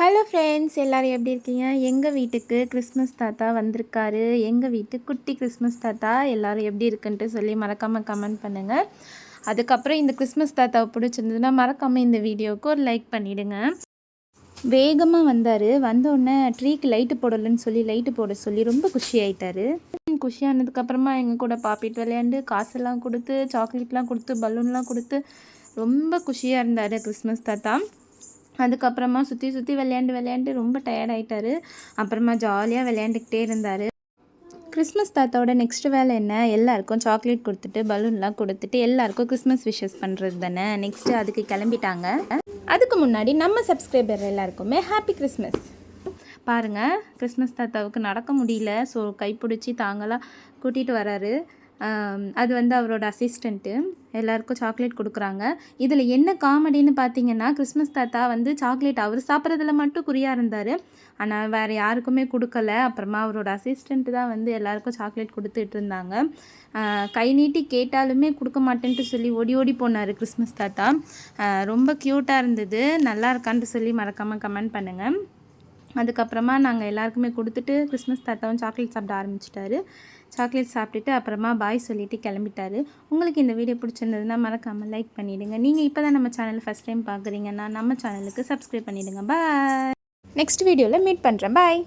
Hello friends எல்லோரும் எப்படி இருக்கீங்க? எங்கள் வீட்டுக்கு கிறிஸ்மஸ் தாத்தா வந்திருக்காரு. எங்கள் வீட்டு குட்டி கிறிஸ்மஸ் தாத்தா எல்லோரும் எப்படி இருக்குன்ட்டு சொல்லி மறக்காமல் கமெண்ட் பண்ணுங்கள் அதுக்கப்புறம் இந்த கிறிஸ்மஸ் தாத்தாவை பிடிச்சிருந்ததுன்னா மறக்காமல் இந்த வீடியோவுக்கு ஒரு லைக் பண்ணிவிடுங்க வேகமாக வந்தார். வந்தோடனே ட்ரீக்கு லைட்டு போடலன்னு சொல்லி லைட்டு போட சொல்லி ரொம்ப குஷி ஆயிட்டாரு. குஷியானதுக்கப்புறமா எங்கள் கூட பாப்பிட்டு விளையாண்டு காசெல்லாம் கொடுத்து சாக்லேட்லாம் கொடுத்து பலூன்லாம் கொடுத்து ரொம்ப குஷியாக இருந்தார் கிறிஸ்மஸ் தாத்தா. அதுக்கப்புறமா சுற்றி சுற்றி விளையாண்டு விளையாண்டு ரொம்ப டயர்ட் ஆகிட்டாரு அப்புறமா ஜாலியாக விளையாண்டுக்கிட்டே இருந்தார். கிறிஸ்மஸ் தாத்தாவோட நெக்ஸ்ட் வேலை என்ன? எல்லாருக்கும் சாக்லேட் கொடுத்துட்டு பலூன்லாம் கொடுத்துட்டு எல்லாருக்கும் கிறிஸ்மஸ் விஷஸ் பண்ணுறது தானே? நெக்ஸ்ட்டு அதுக்கு கிளம்பிட்டாங்க. அதுக்கு முன்னாடி நம்ம சப்ஸ்கிரைபர் எல்லாருக்குமே ஹாப்பி கிறிஸ்மஸ் பாருங்கள் கிறிஸ்மஸ் தாத்தாவுக்கு நடக்க முடியல. ஸோ கைப்பிடிச்சி தாங்களாக கூட்டிகிட்டு வராரு. அது வந்து அவரோட அசிஸ்டண்ட்டு எல்லாருக்கும் சாக்லேட் கொடுக்குறாங்க. இதில் என்ன காமெடின்னு பார்த்தீங்கன்னா கிறிஸ்மஸ் தாத்தா வந்து சாக்லேட் அவர் சாப்பிட்றதுல மட்டும் குறியாக இருந்தார். ஆனால் வேறு யாருக்குமே கொடுக்கல. அப்புறமா அவரோட அசிஸ்டண்ட்டு தான் வந்து எல்லாருக்கும் சாக்லேட் கொடுத்துட்டு இருந்தாங்க. கை நீட்டி கேட்டாலுமே கொடுக்க மாட்டேன்ட்டு சொல்லி ஓடி ஓடி போனார் கிறிஸ்மஸ் தாத்தா. ரொம்ப க்யூட்டாக இருந்தது. நல்லா இருக்கான்ட்டு சொல்லி மறக்காமல் கமெண்ட் பண்ணுங்கள் அதுக்கப்புறமா நாங்கள் எல்லாருக்குமே கொடுத்துட்டு கிறிஸ்மஸ் தாத்தாவும் சாக்லேட் சாப்பிட ஆரம்பிச்சிட்டாரு. சாக்லேட் சாப்பிட்டுட்டு அப்புறமா பாய் சொல்லிவிட்டு கிளம்பிட்டாரு. உங்களுக்கு இந்த வீடியோ பிடிச்சிருந்ததுன்னா மறக்காமல் லைக் பண்ணிவிடுங்க நீங்கள் இப்போ தான் நம்ம சேனல் ஃபஸ்ட் டைம் பார்க்குறீங்கன்னா நம்ம சேனலுக்கு சப்ஸ்கிரைப் பண்ணிவிடுங்க பாய் நெக்ஸ்ட் வீடியோவில் மீட் பண்ணுறேன் பாய்